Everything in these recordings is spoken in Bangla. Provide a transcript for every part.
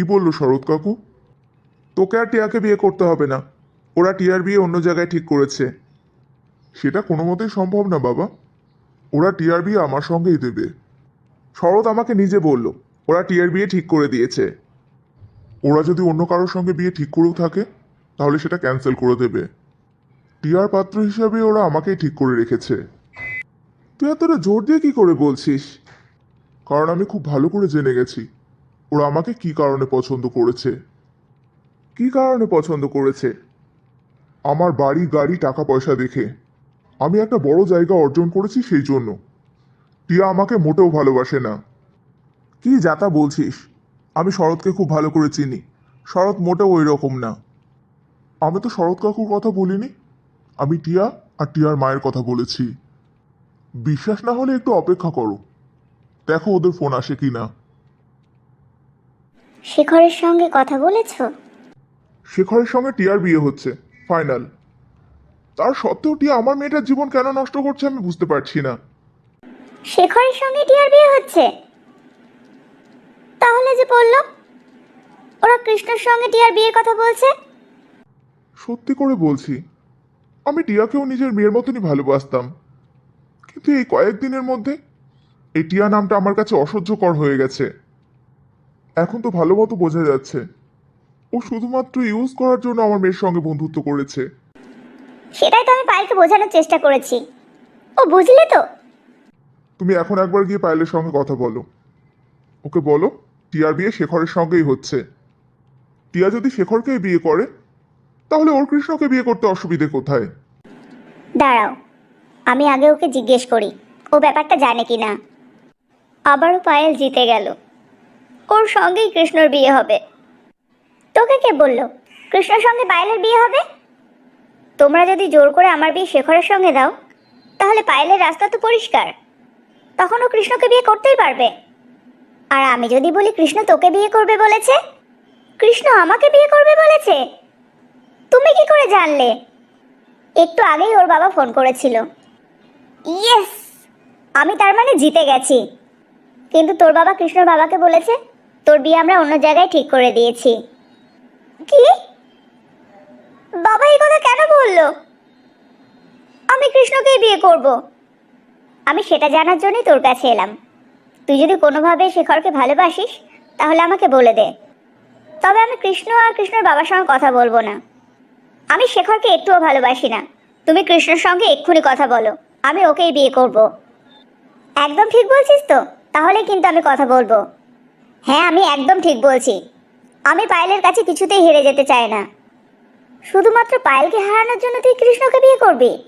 কি বলল শরৎ কাকু? তোকে আর টিয়াকে বিয়ে করতে হবে না। ওরা টিয়ার বিয়ে অন্য জায়গায় ঠিক করেছে। সেটা কোনো মতেই সম্ভব না, বাবা। ওরা টিয়ার বিয়ে আমার সঙ্গেই দেবে। শরৎ আমাকে নিজে বলল, ওরা টিয়ার বিয়ে ঠিক করে দিয়েছে। ওরা যদি অন্য কারোর সঙ্গে বিয়ে ঠিক করেও থাকে, তাহলে সেটা ক্যান্সেল করে দেবে। টিয়ার পাত্র হিসাবে ওরা আমাকেই ঠিক করে রেখেছে। তুই এতটা জোর দিয়ে কি করে বলছিস? কারণ আমি খুব ভালো করে জেনে গেছি। ওরা আমাকে কি কারণে পছন্দ করেছে? কি কারণে পছন্দ করেছে? আমার বাড়ি গাড়ি টাকা পয়সা দেখে। আমি একটা বড় জায়গা অর্জন করেছি সেই জন্য। টিয়া আমাকে মোটেও ভালোবাসে না। কি যাতা বলছিস? আমি শরৎকে খুব ভালো করে চিনি। শরৎ মোটেও ওই রকম না। আমি তো শরৎ কাকুর কথা বলিনি। আমি টিয়া আর টিয়ার মায়ের কথা বলেছি। বিশ্বাস না হলে একটু অপেক্ষা করো। দেখো ওদের ফোন আসে কি না শেখরের সঙ্গে কথা বলেছ? শেখরের সঙ্গে টিয়ার বিয়ে হচ্ছে ফাইনাল। তার সত্ত্বেও টিয়া আমার মেয়েটার জীবন কেন নষ্ট করছে আমি বুঝতে পারছি না। শেখরের সঙ্গে টিয়ার বিয়ে হচ্ছে? তাহলে যে বলল ওরা কৃষ্ণর সঙ্গে টিয়ার বিয়ের কথা বলছে? সত্যি করে বলছি আমি টিয়াকেও নিজের মেয়ের মতনই ভালোবাসতাম। কিন্তু এই কয়েকদিনের মধ্যে এই টিয়া নামটা আমার কাছে অসহ্যকর হয়ে গেছে। এখন তো ভালো মতো বোঝা যাচ্ছে। ও শুধুমাত্র ইউজ করার জন্য আমার মেয়ের সঙ্গে বন্ধুত্ব করেছে। সেটাই তো আমি পায়েলকে বোঝানোর চেষ্টা করেছি। ও বুঝলে তো? তুমি এখন একবার গিয়ে পায়েলের সঙ্গে কথা বলো। ওকে বলো টিয়ার বিয়ে শেখরের সঙ্গেই হচ্ছে। টিয়া যদি শেখরকেই বিয়ে করে তাহলে ওর কৃষ্ণকে বিয়ে করতে অসুবিধে কোথায়? দাঁড়াও আমি আগে ওকে জিজ্ঞেস করি। ও ব্যাপারটা জানে কি না আবারও পায়েল জিতে গেল। ওর সঙ্গেই কৃষ্ণর বিয়ে হবে। তোকে কে বলল? কৃষ্ণর সঙ্গে পায়েলের বিয়ে হবে? তোমরা যদি জোর করে আমার বিয়ে শেখরের সঙ্গে দাও, তাহলে পায়েলের রাস্তা তো পরিষ্কার। তখন ও কৃষ্ণকে বিয়ে করতেই পারবে। আর আমি যদি বলি কৃষ্ণ তোকে বিয়ে করবে বলেছে, কৃষ্ণ আমাকে বিয়ে করবে বলেছে? তুমি কি করে জানলে? একটু আগেই ওর বাবা ফোন করেছিল। ইয়েস, আমি তার মানে জিতে গেছি। কিন্তু তোর বাবা কৃষ্ণর বাবাকে বলেছে তোর বিয়ে আমরা অন্য জায়গায় ঠিক করে দিয়েছি। কি? বাবা এই কথা কেন বলল? আমি কৃষ্ণকেই বিয়ে করব। আমি সেটা জানার জন্যই তোর কাছে এলাম। তুই যদি কোনোভাবে শেখরকে ভালোবাসিস, তাহলে আমাকে বলে দে। তবে আমি কৃষ্ণ আর কৃষ্ণর বাবার সঙ্গে কথা বলব না। আমি শেখরকে একটুও ভালোবাসি না। তুমি কৃষ্ণর সঙ্গে এক্ষুনি কথা বলো। আমি ওকেই বিয়ে করব। একদম ঠিক বলছিস তো? তাহলে কিন্তু আমি কথা বলব। হ্যাঁ আমি একদম ঠিক বলছি। আমি পায়েলের কাছে কিছুতেই হেরে যেতে চাই না। শুধুমাত্র পায়েলকে হারানোর জন্য তুই কৃষ্ণকে বিয়ে করবি?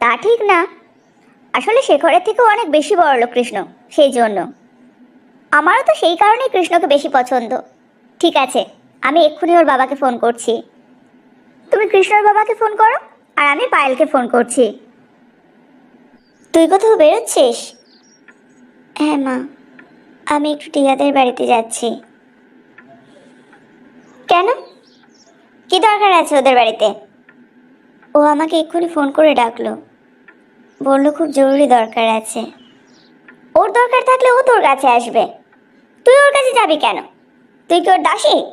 তা ঠিক না। আসলে শেখরের থেকেও অনেক বেশি বড় লোক কৃষ্ণ, সেই জন্য। আমারও তো সেই কারণেই কৃষ্ণকে বেশি পছন্দ। ঠিক আছে, আমি এক্ষুনি ওর বাবাকে ফোন করছি। তুমি কৃষ্ণর বাবাকে ফোন করো, আর আমি পায়েলকে ফোন করছি। তুই কোথাও বেরোচ্ছিস? হ্যাঁ মা। আমি একটু টিয়াদের বাড়িতে যাচ্ছি। কেন? কি দরকার আছে ওদের বাড়িতে? ও আমাকে এক্ষুনি ফোন করে ডাকলো। বলল খুব জরুরি দরকার আছে। ওর দরকার থাকলে ও তোর কাছে আসবে। তুই ওর কাছে যাবি কেন? তুই কি ওর দাসী?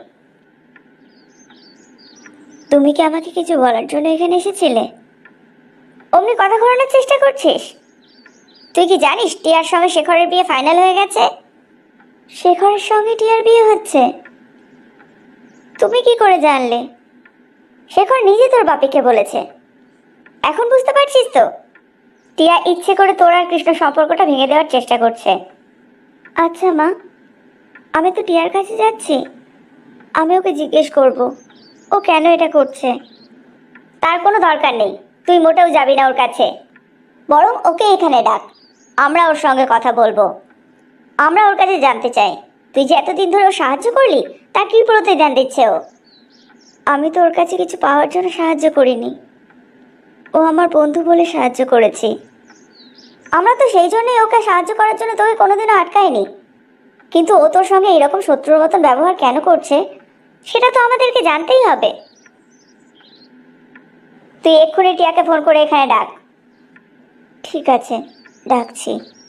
তুমি কি আমাকে কিছু বলার জন্য এখানে এসেছিলে? অমনি কথা ঘোরানোর চেষ্টা করছিস? তুই কি জানিস টিয়ার সঙ্গে শেখরের বিয়ে ফাইনাল হয়ে গেছে? শেখরের সঙ্গে টিয়ার বিয়ে হচ্ছে। তুমি কি করে জানলে? শেখর নিজে তোর বাপিকে বলেছে। এখন বুঝতে পারছিস তো? টিয়া ইচ্ছে করে তোর আর কৃষ্ণ সম্পর্কটা ভেঙে দেওয়ার চেষ্টা করছে। আচ্ছা মা। আমি তো টিয়ার কাছে যাচ্ছি। আমি ওকে জিজ্ঞেস করব, ও কেন এটা করছে? তার কোনো দরকার নেই। তুই মোটেও যাবি না ওর কাছে। বরং ওকে এখানে ডাক। আমরা ওর সঙ্গে কথা বলব। আমরা ওর কাছে জানতে চাই। তুই যে এতদিন ধরে ও সাহায্য করলি, তা কি প্রতিদান দিচ্ছে ও? আমি তো ওর কাছে কিছু পাওয়ার জন্য সাহায্য করিনি। ও আমার বন্ধু বলে সাহায্য করেছি। আমরা তো সেই জন্যই ওকে সাহায্য করার জন্য তোকে কোনোদিনও আটকাইনি। কিন্তু ও তোর সঙ্গে এরকম শত্রুর মতন ব্যবহার কেন করছে, সেটা তো আমাদেরকে জানতেই হবে। তুই এক্ষুনি টিয়াকে ফোন করে এখানে ডাক। ঠিক আছে, ডাকছি।